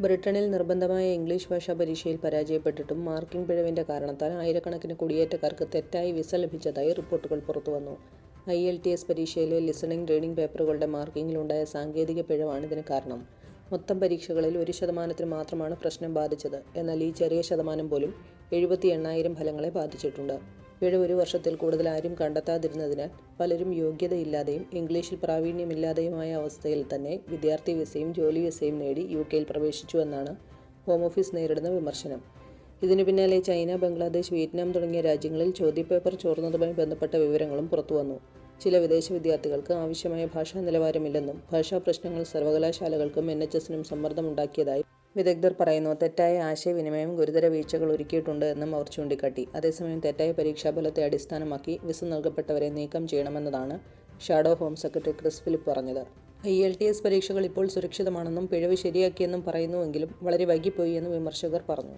ബ്രിട്ടനിൽ നിർബന്ധമായ ഇംഗ്ലീഷ് ഭാഷാ പരീക്ഷയിൽ പരാജയപ്പെട്ടിട്ടും മാർക്കിംഗ് പിഴവിന്റെ കാരണത്താൽ ആയിരക്കണക്കിന് കുടിയേറ്റക്കാർക്ക് തെറ്റായി വിസ ലഭിച്ചതായി റിപ്പോർട്ടുകൾ പുറത്തുവന്നു. ഐ. എൽ. ടി. എസ് പരീക്ഷയിലെ ലിസണിംഗ്, റീഡിംഗ് പേപ്പറുകളുടെ മാർക്കിങ്ങിലുണ്ടായ സാങ്കേതിക പിഴവാണ് ഇതിന് കാരണം. മൊത്തം പരീക്ഷകളിൽ ഒരു ശതമാനത്തിന് മാത്രമാണ് പ്രശ്നം ബാധിച്ചത്. എന്നാൽ ഈ ചെറിയ ശതമാനം പോലും എഴുപത്തിയെണ്ണായിരം ഫലങ്ങളെ ബാധിച്ചിട്ടുണ്ട്. പിഴ ഒരു വർഷത്തിൽ കൂടുതൽ ആരും കണ്ടെത്താതിരുന്നതിനാൽ പലരും യോഗ്യതയില്ലാതെയും ഇംഗ്ലീഷിൽ പ്രാവീണ്യമില്ലാതെയുമായ അവസ്ഥയിൽ തന്നെ വിദ്യാർത്ഥി വിസയും ജോലി വിസയും നേടി യു കെയിൽ പ്രവേശിച്ചുവെന്നാണ് ഹോം ഓഫീസ് നേരിടുന്ന വിമർശനം. ഇതിനു പിന്നാലെ ചൈന, ബംഗ്ലാദേശ്, വിയറ്റ്നാം തുടങ്ങിയ രാജ്യങ്ങളിൽ ചോദ്യപേപ്പർ ചോർന്നതുമായി ബന്ധപ്പെട്ട വിവരങ്ങളും പുറത്തുവന്നു. ചില വിദേശ വിദ്യാർത്ഥികൾക്ക് ആവശ്യമായ ഭാഷാ നിലവാരമില്ലെന്നും ഭാഷാ പ്രശ്നങ്ങൾ സർവകലാശാലകൾക്കും എൻ. എച്ച്. എസിനും സമ്മർദ്ദമുണ്ടാക്കിയതായി വിദഗ്ധർ പറയുന്നു. തെറ്റായ ആശയവിനിമയം ഗുരുതര വീഴ്ചകൾ ഒരുക്കിയിട്ടുണ്ട് എന്നും അവർ ചൂണ്ടിക്കാട്ടി. അതേസമയം തെറ്റായ പരീക്ഷാഫലത്തെ അടിസ്ഥാനമാക്കി വിസ നൽകപ്പെട്ടവരെ നീക്കം ചെയ്യണമെന്നതാണ് shadow home secretary Chris Philip പറഞ്ഞത്. ഐ. എൽ. ടി. എസ് പരീക്ഷകൾ ഇപ്പോൾ സുരക്ഷിതമാണെന്നും പിഴവ് ശരിയാക്കിയെന്നും പറയുന്നുവെങ്കിലും വളരെ വൈകിപ്പോയി എന്ന് വിമർശകർ പറഞ്ഞു.